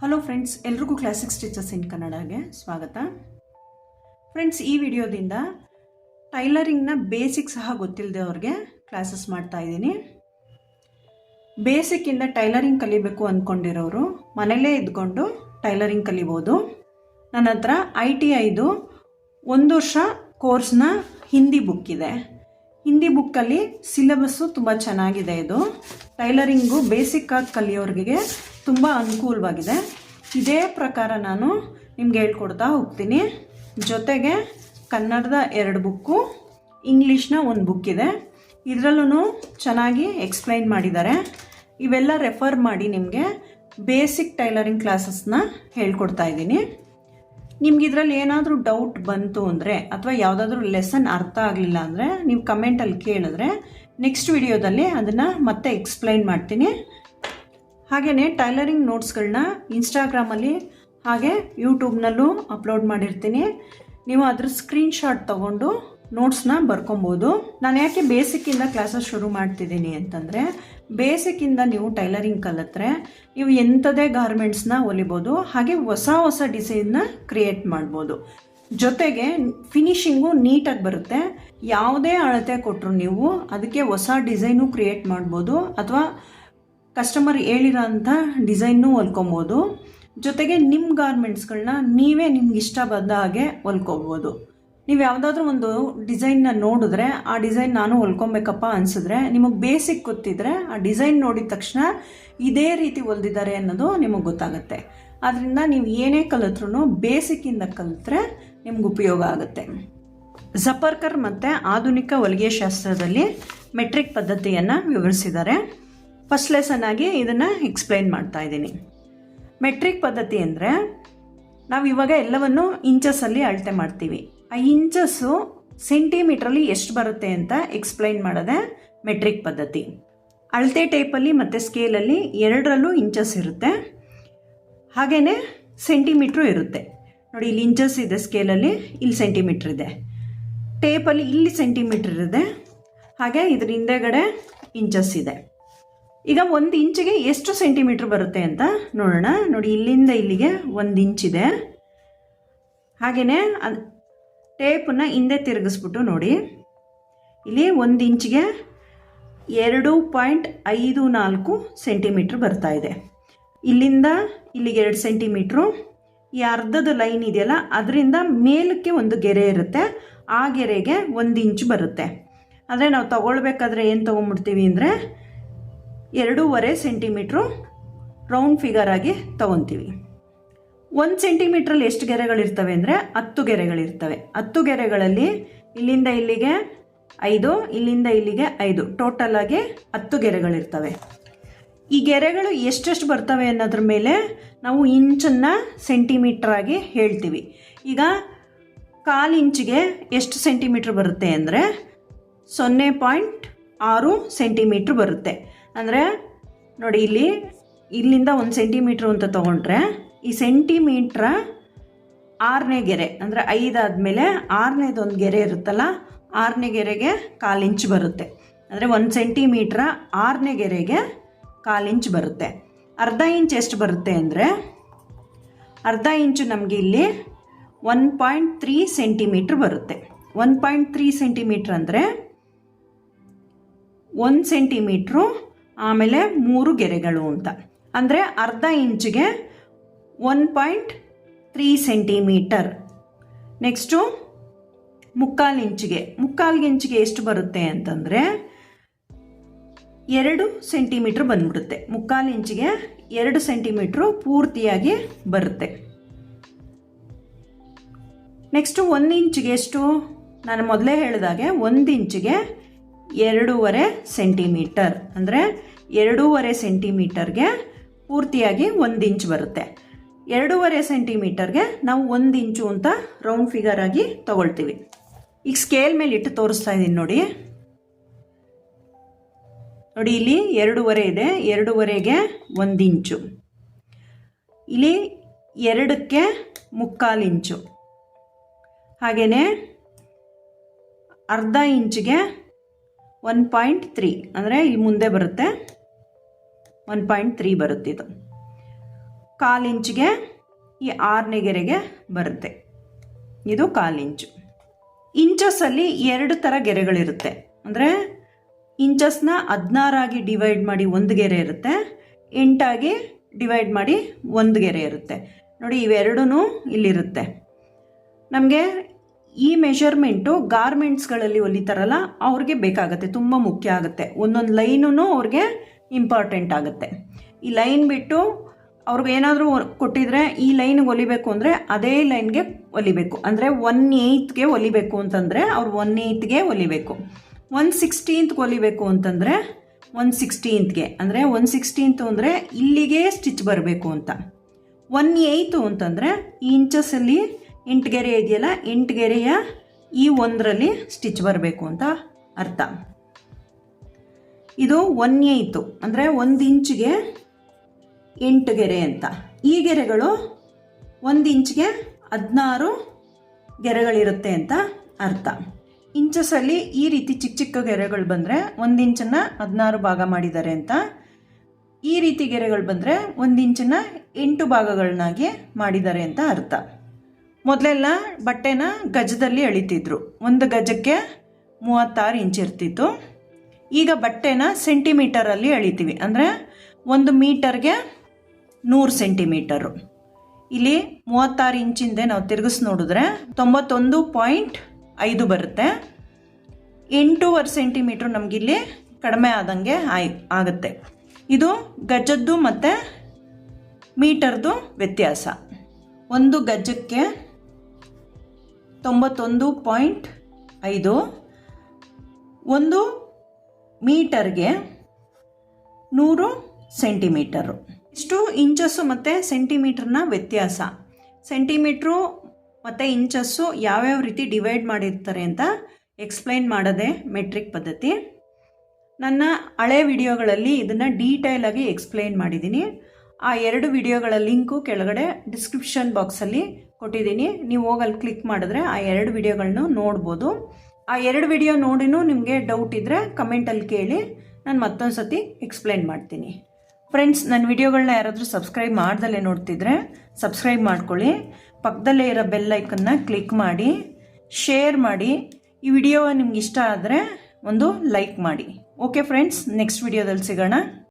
Hello friends ಎಲ್ರಿಗೂ classic stitches in ಕನ್ನಡಗೆ ಸ್ವಾಗತ. ಫ್ರೆಂಡ್ಸ್ ಈ ವಿಡಿಯೋದಿಂದ ಟೈಲರಿಂಗ್ನ ಬೇಸಿಕ್ ಸಹ ಗೊತ್ತಿಲ್ಲದೆ ಅವ್ರಿಗೆ ಕ್ಲಾಸಸ್ ಮಾಡ್ತಾ ಇದ್ದೀನಿ. ಬೇಸಿಕ್ಕಿಂದ ಟೈಲರಿಂಗ್ ಕಲಿಬೇಕು ಅಂದ್ಕೊಂಡಿರೋರು ಮನೇಲೇ ಇದ್ಕೊಂಡು ಟೈಲರಿಂಗ್ ಕಲಿಬೋದು. ನನ್ನ ಹತ್ರ ಐ ಟಿ ಐದು ಒಂದು ವರ್ಷ ಕೋರ್ಸ್ನ ಹಿಂದಿ ಬುಕ್ ಇದೆ. ಹಿಂದಿ ಬುಕ್ಕಲ್ಲಿ ಸಿಲೆಬಸ್ಸು ತುಂಬ ಚೆನ್ನಾಗಿದೆ ಇದು. ಟೈಲರಿಂಗು ಬೇಸಿಕ್ಕಾಗಿ ಕಲಿಯೋರಿಗೆ ತುಂಬ ಅನುಕೂಲವಾಗಿದೆ. ಇದೇ ಪ್ರಕಾರ ನಾನು ನಿಮ್ಗೆ ಹೇಳ್ಕೊಡ್ತಾ ಹೋಗ್ತೀನಿ. ಜೊತೆಗೆ ಕನ್ನಡದ ಎರಡು ಬುಕ್ಕು, ಇಂಗ್ಲೀಷ್ನ ಒಂದು ಬುಕ್ ಇದೆ. ಇದರಲ್ಲೂ ಚೆನ್ನಾಗಿ ಎಕ್ಸ್ಪ್ಲೈನ್ ಮಾಡಿದ್ದಾರೆ. ಇವೆಲ್ಲ ರೆಫರ್ ಮಾಡಿ ನಿಮಗೆ ಬೇಸಿಕ್ ಟೈಲರಿಂಗ್ ಕ್ಲಾಸಸ್ನ ಹೇಳ್ಕೊಡ್ತಾ ಇದ್ದೀನಿ. ನಿಮ್ಗೆ ಇದರಲ್ಲಿ ಏನಾದರೂ ಡೌಟ್ ಬಂತು ಅಂದರೆ, ಅಥವಾ ಯಾವುದಾದ್ರೂ ಲೆಸನ್ ಅರ್ಥ ಆಗಲಿಲ್ಲ ಅಂದರೆ, ನೀವು ಕಮೆಂಟಲ್ಲಿ ಕೇಳಿದ್ರೆ ನೆಕ್ಸ್ಟ್ ವಿಡಿಯೋದಲ್ಲಿ ಅದನ್ನು ಮತ್ತೆ ಎಕ್ಸ್ಪ್ಲೈನ್ ಮಾಡ್ತೀನಿ. ಹಾಗೆಯೇ ಟೈಲರಿಂಗ್ ನೋಟ್ಸ್ಗಳನ್ನ ಇನ್ಸ್ಟಾಗ್ರಾಮಲ್ಲಿ ಹಾಗೆ ಯೂಟ್ಯೂಬ್ನಲ್ಲೂ ಅಪ್ಲೋಡ್ ಮಾಡಿರ್ತೀನಿ. ನೀವು ಅದ್ರ ಸ್ಕ್ರೀನ್ಶಾಟ್ ತೊಗೊಂಡು ನೋಟ್ಸ್ನ ಬರ್ಕೊಬೋದು. ನಾನು ಯಾಕೆ ಬೇಸಿಕ್ಕಿಂದ ಕ್ಲಾಸಸ್ ಶುರು ಮಾಡ್ತಿದ್ದೀನಿ ಅಂತಂದರೆ, ಬೇಸಿಕ್ಕಿಂದ ನೀವು ಟೈಲರಿಂಗ್ ಕಲಿತ್ರೆ ನೀವು ಎಂಥದೇ ಗಾರ್ಮೆಂಟ್ಸ್ನ ಹೊಲಿಬೋದು ಹಾಗೆ ಹೊಸ ಹೊಸ ಡಿಸೈನ್ನ ಕ್ರಿಯೇಟ್ ಮಾಡ್ಬೋದು. ಜೊತೆಗೆ ಫಿನಿಶಿಂಗು ನೀಟಾಗಿ ಬರುತ್ತೆ. ಯಾವುದೇ ಅಳತೆ ಕೊಟ್ಟರು ನೀವು ಅದಕ್ಕೆ ಹೊಸ ಡಿಸೈನು ಕ್ರಿಯೇಟ್ ಮಾಡ್ಬೋದು, ಅಥವಾ ಕಸ್ಟಮರ್ ಹೇಳಿರೋ ಅಂಥ ಡಿಸೈನ್ನು ಹೊಲ್ಕೊಬೋದು. ಜೊತೆಗೆ ನಿಮ್ಮ ಗಾರ್ಮೆಂಟ್ಸ್ಗಳನ್ನ ನೀವೇ ನಿಮ್ಗೆ ಇಷ್ಟ ಬಂದ ಹಾಗೆ ಹೊಲ್ಕೊಬೋದು. ನೀವು ಯಾವುದಾದ್ರೂ ಒಂದು ಡಿಸೈನ್ನ ನೋಡಿದ್ರೆ, ಆ ಡಿಸೈನ್ ನಾನು ಹೊಲ್ಕೊಬೇಕಪ್ಪ ಅನಿಸಿದ್ರೆ, ನಿಮಗೆ ಬೇಸಿಕ್ ಗೊತ್ತಿದ್ರೆ ಆ ಡಿಸೈನ್ ನೋಡಿದ ತಕ್ಷಣ ಇದೇ ರೀತಿ ಹೊಲ್ದಿದ್ದಾರೆ ಅನ್ನೋದು ನಿಮಗೆ ಗೊತ್ತಾಗುತ್ತೆ. ಆದ್ದರಿಂದ ನೀವು ಏನೇ ಕಲಿತ್ರೂ ಬೇಸಿಕ್ಕಿಂದ ಕಲಿತ್ರೆ ನಿಮ್ಗೆ ಉಪಯೋಗ ಆಗುತ್ತೆ. ಜಪರ್ಕರ್ ಮತ್ತು ಆಧುನಿಕ ಹೊಲಿಗೆ ಶಾಸ್ತ್ರದಲ್ಲಿ ಮೆಟ್ರಿಕ್ ಪದ್ಧತಿಯನ್ನು ವಿವರಿಸಿದ್ದಾರೆ. ಫಸ್ಟ್ ಲೆಸನ್ ಆಗಿ ಇದನ್ನು ಎಕ್ಸ್ಪ್ಲೈನ್ ಮಾಡ್ತಾ ಇದ್ದೀನಿ. ಮೆಟ್ರಿಕ್ ಪದ್ಧತಿ ಅಂದರೆ ನಾವು ಇವಾಗ ಎಲ್ಲವನ್ನು ಇಂಚಸ್ಸಲ್ಲಿ ಅಳತೆ ಮಾಡ್ತೀವಿ. ಆ ಇಂಚಸ್ಸು ಸೆಂಟಿಮೀಟ್ರಲ್ಲಿ ಎಷ್ಟು ಬರುತ್ತೆ ಅಂತ ಎಕ್ಸ್ಪ್ಲೈನ್ ಮಾಡೋದೇ ಮೆಟ್ರಿಕ್ ಪದ್ಧತಿ. ಅಳತೆ ಟೇಪಲ್ಲಿ ಮತ್ತು ಸ್ಕೇಲಲ್ಲಿ ಎರಡರಲ್ಲೂ ಇಂಚಸ್ ಇರುತ್ತೆ. ಹಾಗೆಯೇ ಸೆಂಟಿಮೀಟ್ರು ಇರುತ್ತೆ. ನೋಡಿ ಇಲ್ಲಿ ಇಂಚಸ್ ಇದೆ ಸ್ಕೇಲಲ್ಲಿ ಇಲ್ಲಿ ಸೆಂಟಿಮೀಟ್ರ್ ಇದೆ. ಟೇಪಲ್ಲಿ ಇಲ್ಲಿ ಸೆಂಟಿಮೀಟ್ರ್ ಇದೆ. ಹಾಗೆ ಇದ್ರ ಹಿಂದೆಗಡೆ ಇಂಚಸ್ ಇದೆ. ಈಗ ಒಂದು ಇಂಚಿಗೆ ಎಷ್ಟು ಸೆಂಟಿಮೀಟ್ರ್ ಬರುತ್ತೆ ಅಂತ ನೋಡೋಣ. ನೋಡಿ, ಇಲ್ಲಿಂದ ಇಲ್ಲಿಗೆ ಒಂದು ಇಂಚಿದೆ. ಹಾಗೆಯೇ ಅದು ಟೇಪನ್ನ ಹಿಂದೆ ತಿರುಗಿಸ್ಬಿಟ್ಟು ನೋಡಿ. ಇಲ್ಲಿ ಒಂದು ಇಂಚಿಗೆ ಎರಡು ಪಾಯಿಂಟ್ ಐದು ನಾಲ್ಕು ಸೆಂಟಿಮೀಟ್ರ್ ಬರ್ತಾ ಇದೆ. ಇಲ್ಲಿಂದ ಇಲ್ಲಿಗೆ ಎರಡು ಸೆಂಟಿಮೀಟ್ರು. ಈ ಅರ್ಧದ ಲೈನ್ ಇದೆಯಲ್ಲ, ಅದರಿಂದ ಮೇಲಕ್ಕೆ ಒಂದು ಗೆರೆ ಇರುತ್ತೆ. ಆ ಗೆರೆಗೆ ಒಂದು ಇಂಚು ಬರುತ್ತೆ. ಆದರೆ ನಾವು ತಗೊಳ್ಬೇಕಾದ್ರೆ ಏನು ತೊಗೊಂಬಿಡ್ತೀವಿ ಅಂದರೆ ಎರಡೂವರೆ ಸೆಂಟಿಮೀಟ್ರು ರೌಂಡ್ ಫಿಗರ್ ಆಗಿ ತಗೊತೀವಿ. ಒಂದು ಸೆಂಟಿಮೀಟ್ರಲ್ಲಿ ಎಷ್ಟು ಗೆರೆಗಳಿರ್ತವೆ ಅಂದರೆ ಹತ್ತು ಗೆರೆಗಳಿರ್ತವೆ. ಹತ್ತು ಗೆರೆಗಳಲ್ಲಿ ಇಲ್ಲಿಂದ ಇಲ್ಲಿಗೆ ಐದು, ಇಲ್ಲಿಂದ ಇಲ್ಲಿಗೆ ಐದು. ಟೋಟಲ್ ಆಗಿ ಹತ್ತು ಗೆರೆಗಳಿರ್ತವೆ. ಈ ಗೆರೆಗಳು ಎಷ್ಟೆಷ್ಟು ಬರ್ತವೆ ಅನ್ನೋದ್ರ ಮೇಲೆ ನಾವು ಇಂಚನ್ನು ಸೆಂಟಿಮೀಟ್ರ್ ಆಗಿ ಹೇಳ್ತೀವಿ. ಈಗ ಕಾಲು ಇಂಚಿಗೆ ಎಷ್ಟು ಸೆಂಟಿಮೀಟ್ರ್ ಬರುತ್ತೆ ಅಂದರೆ ಸೊನ್ನೆ ಪಾಯಿಂಟ್ ಆರು ಸೆಂಟಿಮೀಟ್ರ್ ಬರುತ್ತೆ. ಅಂದರೆ ನೋಡಿ ಇಲ್ಲಿ, ಇಲ್ಲಿಂದ ಒಂದು ಸೆಂಟಿಮೀಟ್ರ್ ಅಂತ ತೊಗೊಂಡ್ರೆ, ಈ ಸೆಂಟಿಮೀಟ್ರ ಆರನೇ ಗೆರೆ, ಅಂದರೆ ಐದಾದಮೇಲೆ ಆರನೇದೊಂದು ಗೆರೆ ಇರುತ್ತಲ್ಲ, ಆರನೇ ಗೆರೆಗೆ ಕಾಲು ಇಂಚ್ ಬರುತ್ತೆ. ಅಂದರೆ ಒಂದು ಸೆಂಟಿಮೀಟ್ರ ಆರನೇ ಗೆರೆಗೆ ಕಾಲು ಇಂಚ್ ಬರುತ್ತೆ. ಅರ್ಧ ಇಂಚ್ ಎಷ್ಟು ಬರುತ್ತೆ ಅಂದರೆ, ಅರ್ಧ ಇಂಚು ನಮಗೆ ಇಲ್ಲಿ ಒನ್ ಪಾಯಿಂಟ್ ತ್ರೀ ಸೆಂಟಿಮೀಟ್ರ್ ಬರುತ್ತೆ. ಒನ್ ಪಾಯಿಂಟ್ ತ್ರೀ ಸೆಂಟಿಮೀಟ್ರ್ ಅಂದರೆ, ಒಂದು ಸೆಂಟಿಮೀಟ್ರು ಆಮೇಲೆ ಮೂರು ಗೆರೆಗಳು ಅಂತ. ಅಂದರೆ ಅರ್ಧ ಇಂಚಿಗೆ one point three centimetre. Next ಮುಕ್ಕಾಲು ಇಂಚಿಗೆ. ಮುಕ್ಕಾಲು ಇಂಚಿಗೆ ಎಷ್ಟು ಬರುತ್ತೆ ಅಂತಂದರೆ ಎರಡು ಸೆಂಟಿಮೀಟ್ರ್ ಬಂದ್ಬಿಡುತ್ತೆ. ಮುಕ್ಕಾಲು ಇಂಚಿಗೆ ಎರಡು ಸೆಂಟಿಮೀಟ್ರು ಪೂರ್ತಿಯಾಗಿ ಬರುತ್ತೆ. ನೆಕ್ಸ್ಟು ಒಂದು ಇಂಚಿಗೆ ಎಷ್ಟು? ನಾನು ಮೊದಲೇ ಹೇಳಿದಾಗೆ ಒಂದು ಇಂಚಿಗೆ ಎರಡೂವರೆ ಸೆಂಟಿಮೀಟರ್. ಅಂದರೆ ಎರಡೂವರೆ ಸೆಂಟಿಮೀಟರ್ಗೆ ಪೂರ್ತಿಯಾಗಿ ಒಂದು ಇಂಚ್ ಬರುತ್ತೆ. ಎರಡೂವರೆ ಸೆಂಟಿಮೀಟರ್ಗೆ ನಾವು ಒಂದು ಇಂಚು ಅಂತ ರೌಂಡ್ ಫಿಗರ್ ಆಗಿ ತಗೊಳ್ತೀವಿ. ಈಗ ಸ್ಕೇಲ್ ಮೇಲೆ ಇಟ್ಟು ತೋರಿಸ್ತಾ ಇದ್ದೀನಿ ನೋಡಿ. ನೋಡಿ, ಇಲ್ಲಿ ಎರಡೂವರೆ ಇದೆ, ಎರಡೂವರೆಗೆ ಒಂದು ಇಂಚು. ಇಲ್ಲಿ ಎರಡಕ್ಕೆ ಮುಕ್ಕಾಲು ಇಂಚು. ಹಾಗೆಯೇ ಅರ್ಧ ಇಂಚಿಗೆ ಒನ್ ಪಾಯಿಂಟ್ ತ್ರೀ ಅಂದರೆ ಇಲ್ಲಿ ಮುಂದೆ ಬರುತ್ತೆ. ಒನ್ ಪಾಯಿಂಟ್ ತ್ರೀ ಬರುತ್ತೆ ಇದು. ಕಾಲು ಇಂಚಿಗೆ ಈ ಆರನೇ ಗೆರೆಗೆ ಬರುತ್ತೆ. ಇದು ಕಾಲು ಇಂಚು. ಇಂಚಸ್ಸಲ್ಲಿ ಎರಡು ಥರ ಗೆರೆಗಳಿರುತ್ತೆ. ಅಂದರೆ ಇಂಚಸ್ನ ಹದಿನಾರಾಗಿ ಡಿವೈಡ್ ಮಾಡಿ ಒಂದು ಗೆರೆ ಇರುತ್ತೆ. ಎಂಟಾಗಿ ಡಿವೈಡ್ ಮಾಡಿ ಒಂದು ಗೆರೆ ಇರುತ್ತೆ. ನೋಡಿ ಇವೆರಡೂ ಇಲ್ಲಿರುತ್ತೆ. ನಮಗೆ ಈ ಮೆಷರ್ಮೆಂಟು ಗಾರ್ಮೆಂಟ್ಸ್ಗಳಲ್ಲಿ ಹೊಲಿತಾರಲ್ಲ ಅವ್ರಿಗೆ ಬೇಕಾಗುತ್ತೆ, ತುಂಬ ಮುಖ್ಯ ಆಗುತ್ತೆ. ಒಂದೊಂದು ಲೈನೂ ಅವ್ರಿಗೆ ಇಂಪಾರ್ಟೆಂಟ್ ಆಗುತ್ತೆ. ಈ ಲೈನ್ ಬಿಟ್ಟು ಅವ್ರಿಗೆ ಏನಾದರೂ ಕೊಟ್ಟಿದ್ರೆ ಈ ಲೈನ್ಗೆ ಹೊಲಿಬೇಕು ಅಂದರೆ ಅದೇ ಲೈನ್ಗೆ ಹೊಲಿಬೇಕು ಅಂದರೆ ಒನ್ ಏಯ್ತ್ಗೆ ಹೊಲಿಬೇಕು ಅಂತಂದರೆ ಅವ್ರು ಒನ್ ಏಯ್ತ್ಗೆ ಹೊಲಿಬೇಕು ಒನ್ ಸಿಕ್ಸ್ಟೀನ್ತ್ಗೆ ಹೊಲಿಬೇಕು ಅಂತಂದರೆ ಒನ್ ಸಿಕ್ಸ್ಟೀನ್ತ್ಗೆ ಅಂದರೆ ಒನ್ ಸಿಕ್ಸ್ಟೀನ್ತು ಅಂದರೆ ಇಲ್ಲಿಗೆ ಸ್ಟಿಚ್ ಬರಬೇಕು ಅಂತ. ಒನ್ ಏಯ್ತು ಅಂತಂದರೆ ಈ ಇಂಚಸ್ಸಲ್ಲಿ ಎಂಟು ಗೆರೆ ಇದೆಯಲ್ಲ? ಎಂಟು ಗೆರೆಯ ಈ ಒಂದರಲ್ಲಿ ಸ್ಟಿಚ್ ಬರಬೇಕು ಅಂತ ಅರ್ಥ. ಇದು ಒನ್ ಇತ್ತು ಅಂದರೆ ಒಂದು ಇಂಚಿಗೆ ಎಂಟು ಗೆರೆ ಅಂತ. ಈ ಗೆರೆಗಳು ಒಂದು ಇಂಚಿಗೆ ಹದಿನಾರು ಗೆರೆಗಳಿರುತ್ತೆ ಅಂತ ಅರ್ಥ. ಇಂಚಸಲ್ಲಿ ಈ ರೀತಿ ಚಿಕ್ಕ ಚಿಕ್ಕ ಗೆರೆಗಳು ಬಂದರೆ ಒಂದು ಇಂಚನ್ನು ಹದಿನಾರು ಭಾಗ ಮಾಡಿದ್ದಾರೆ ಅಂತ. ಈ ರೀತಿ ಗೆರೆಗಳು ಬಂದರೆ ಒಂದು ಇಂಚನ್ನ ಎಂಟು ಭಾಗಗಳನ್ನಾಗಿ ಮಾಡಿದ್ದಾರೆ ಅಂತ ಅರ್ಥ. ಮೊದಲೆಲ್ಲ ಬಟ್ಟೆನ ಗಜದಲ್ಲಿ ಎಳಿತಿದ್ರು ಒಂದು ಗಜಕ್ಕೆ ಮೂವತ್ತಾರು ಇಂಚ್ ಇರ್ತಿತ್ತು. ಈಗ ಬಟ್ಟೆನ ಸೆಂಟಿಮೀಟರಲ್ಲಿ ಎಳಿತೀವಿ ಅಂದರೆ ಒಂದು ಮೀಟರ್ಗೆ ನೂರು ಸೆಂಟಿಮೀಟರು. ಇಲ್ಲಿ ಮೂವತ್ತಾರು ಇಂಚಿಂದೆ ನಾವು ತಿರುಗಿಸಿ ನೋಡಿದ್ರೆ ತೊಂಬತ್ತೊಂದು ಪಾಯಿಂಟ್ ಐದು ಬರುತ್ತೆ. ಎಂಟೂವರೆ ಸೆಂಟಿಮೀಟ್ರ್ ನಮಗಿಲ್ಲಿ ಕಡಿಮೆ ಆದಂಗೆ ಆಯ್, ಆಗುತ್ತೆ. ಇದು ಗಜದ್ದು ಮತ್ತು ಮೀಟರ್ದು ವ್ಯತ್ಯಾಸ. ಒಂದು ಗಜಕ್ಕೆ ತೊಂಬತ್ತೊಂದು ಪಾಯಿಂಟ್ ಐದು. ಒಂದು ಮೀಟರ್ಗೆ ನೂರು ಸೆಂಟಿಮೀಟರು. ಇಷ್ಟು ಇಂಚಸ್ಸು ಮತ್ತು ಸೆಂಟಿಮೀಟ್ರನ್ನ ವ್ಯತ್ಯಾಸ. ಸೆಂಟಿಮೀಟ್ರು ಮತ್ತು ಇಂಚಸ್ಸು ಯಾವ್ಯಾವ ರೀತಿ ಡಿವೈಡ್ ಮಾಡಿರ್ತಾರೆ ಅಂತ ಎಕ್ಸ್ಪ್ಲೈನ್ ಮಾಡೋದೇ ಮೆಟ್ರಿಕ್ ಪದ್ಧತಿ. ನನ್ನ ಹಳೆ ವಿಡಿಯೋಗಳಲ್ಲಿ ಇದನ್ನು ಡೀಟೇಲಾಗಿ ಎಕ್ಸ್ಪ್ಲೈನ್ ಮಾಡಿದ್ದೀನಿ. ಆ ಎರಡು ವಿಡಿಯೋಗಳ ಲಿಂಕು ಕೆಳಗಡೆ ಡಿಸ್ಕ್ರಿಪ್ಷನ್ ಬಾಕ್ಸಲ್ಲಿ ಕೊಟ್ಟಿದ್ದೀನಿ. ನೀವು ಹೋಗಲ್ಲಿ ಕ್ಲಿಕ್ ಮಾಡಿದ್ರೆ ಆ ಎರಡು ವಿಡಿಯೋಗಳನ್ನೂ ನೋಡ್ಬೋದು. ಆ ಎರಡು ವಿಡಿಯೋ ನೋಡಿನೂ ನಿಮಗೆ ಡೌಟ್ ಇದ್ದರೆ ಕಮೆಂಟಲ್ಲಿ ಕೇಳಿ, ನಾನು ಮತ್ತೊಂದು ಸತಿ ಎಕ್ಸ್ಪ್ಲೈನ್ ಮಾಡ್ತೀನಿ. ಫ್ರೆಂಡ್ಸ್ ನನ್ನ ವಿಡಿಯೋಗಳನ್ನ ಯಾರಾದರೂ ಸಬ್ಸ್ಕ್ರೈಬ್ ಮಾಡ್ದಲ್ಲೇ ನೋಡ್ತಿದ್ರೆ ಸಬ್ಸ್ಕ್ರೈಬ್ ಮಾಡ್ಕೊಳ್ಳಿ. ಪಕ್ಕದಲ್ಲೇ ಇರೋ ಬೆಲ್ ಐಕನ್ನ ಕ್ಲಿಕ್ ಮಾಡಿ ಶೇರ್ ಮಾಡಿ. ಈ ವಿಡಿಯೋ ನಿಮ್ಗೆ ಇಷ್ಟ ಆದರೆ ಒಂದು ಲೈಕ್ ಮಾಡಿ. ಓಕೆ ಫ್ರೆಂಡ್ಸ್ ನೆಕ್ಸ್ಟ್ ವಿಡಿಯೋದಲ್ಲಿ ಸಿಗೋಣ.